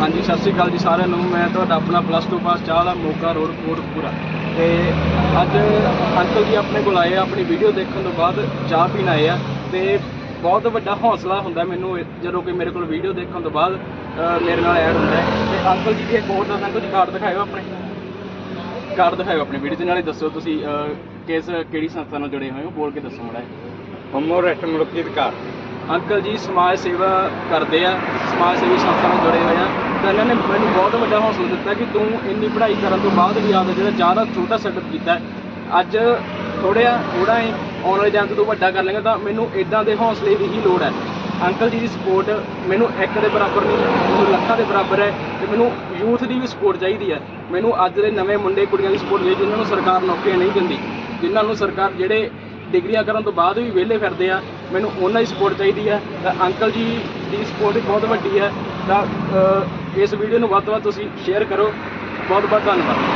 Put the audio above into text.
ਹਾਂਜੀ ਸਤਿ ਸ਼੍ਰੀ ਅਕਾਲ ਜੀ ਸਾਰਿਆਂ ਨੂੰ। ਮੈਂ ਤੁਹਾਡਾ ਆਪਣਾ ਪਲੱਸ 2 ਪਾਸ ਚਾਹ ਦਾ ਮੋਗਾ ਰੋਡ ਕੋਟਪੂਰਾ ਤੇ ਅੱਜ ਅੰਕਲ ਜੀ ਆਪਣੇ ਕੋਲ ਆਏ ਆ ਆਪਣੀ ਵੀਡੀਓ ਦੇਖਣ ਤੋਂ ਬਾਅਦ ਚਾਹ ਪੀਣ ਆਏ ਆ। ਤੇ ਬਹੁਤ ਵੱਡਾ ਹੌਸਲਾ ਹੁੰਦਾ ਮੈਨੂੰ ਜਦੋਂ ਕਿ ਮੇਰੇ ਕੋਲ ਵੀਡੀਓ ਦੇਖਣ ਤੋਂ ਬਾਅਦ ਮੇਰੇ ਨਾਲ ਐਡ ਹੁੰਦਾ ਹੈ। ਤੇ ਅੰਕਲ ਜੀ ਦੀ ਇੱਕ ਹੋਰ ਦੱਸ ਜੀ ਕਾਰਡ ਦਿਖਾਇਓ ਆਪਣੇ। ਕਾਰਡ ਦਿਖਾਇਓ ਆਪਣੀ ਵੀਡੀਓ ਦੇ ਨਾਲੇ ਦੱਸੋ ਤੁਸੀਂ ਕਿਸ ਕਿਹੜੀ ਸੰਸਥਾ ਨਾਲ ਜੁੜੇ ਹੋਏ ਹੋ ਬੋਲ ਕੇ ਦੱਸੋ ਮੜਾ ਹਮੋ ਰੈਸਟ ਮਨੁੱਖੀ ਅਧਿਕਾਰ। ਅੰਕਲ ਜੀ ਸਮਾਜ ਸੇਵਾ ਕਰਦੇ ਆ ਸਮਾਜ ਸੇਵੀ ਸੰਸਥਾ ਨਾਲ ਜੁੜੇ ਹੋਏ ਮੈਨੂੰ ਹੌਸਲਾ ਦਿੱਤਾ ਕਿ ਤੂੰ ਇੰਨੀ ਪੜ੍ਹਾਈ ਕਰਨ ਤੋਂ ਬਾਅਦ ਵੀ ਆਪਦਾ ਜਿਹੜਾ ਜ਼ਿਆਦਾ ਛੋਟਾ ਸੈਟਅਪ ਕੀਤਾ ਹੈ, ਅੱਜ ਥੋੜ੍ਹਾ ਥੋੜਾ ਹੈ ਆਉਣ ਵਾਲੇ ਟਾਈਮ ਜੰਗ ਤੂੰ ਵੱਡਾ ਕਰ ਲੇਗਾ ਤਾਂ ਮੈਨੂੰ ਇਦਾਂ ਦੇ ਹੌਸਲੇ ਦੀ ਹੀ ਲੋੜ ਹੈ। ਅੰਕਲ ਜੀ ਦੀ ਸਪੋਰਟ ਮੈਨੂੰ ਇੱਕ ਦੇ ਬਰਾਬਰ ਨਹੀਂ ਮੈਨੂੰ ਲੱਖਾਂ ਦੇ ਬਰਾਬਰ ਹੈ ਤੇ ਮੈਨੂੰ ਯੂਥ ਦੀ ਵੀ ਸਪੋਰਟ ਚਾਹੀਦੀ ਹੈ। ਮੈਨੂੰ ਅੱਜ ਦੇ ਨਵੇਂ ਮੁੰਡੇ ਕੁੜੀਆਂ ਦੀ ਸਪੋਰਟ ਚਾਹੀਦੀ ਜਿਨ੍ਹਾਂ ਨੂੰ ਸਰਕਾਰ ਨੌਕਰੀਆਂ ਨਹੀਂ ਦਿੰਦੀ ਜਿਨ੍ਹਾਂ ਨੂੰ ਸਰਕਾਰ ਜਿਹੜੇ ਡਿਗਰੀਆਂ ਕਰਨ ਤੋਂ ਬਾਅਦ ਵੀ ਵਿਹਲੇ ਫਿਰਦੇ ਆ ਮੈਨੂੰ ਉਹਨਾਂ ਦੀ ਸਪੋਰਟ ਚਾਹੀਦੀ ਹੈ। ਤਾਂ ਅੰਕਲ ਜੀ ਦੀ ਸਪੋਰਟ ਬਹੁਤ ਵੱਡੀ ਹੈ। ਤਾਂ ਅ, ਇਸ ਵੀਡੀਓ ਨੂੰ ਵੱਧ ਤੋਂ ਵੱਧ ਤੁਸੀਂ ਸ਼ੇਅਰ ਕਰੋ। ਬਹੁਤ ਬਹੁਤ ਧੰਨਵਾਦ।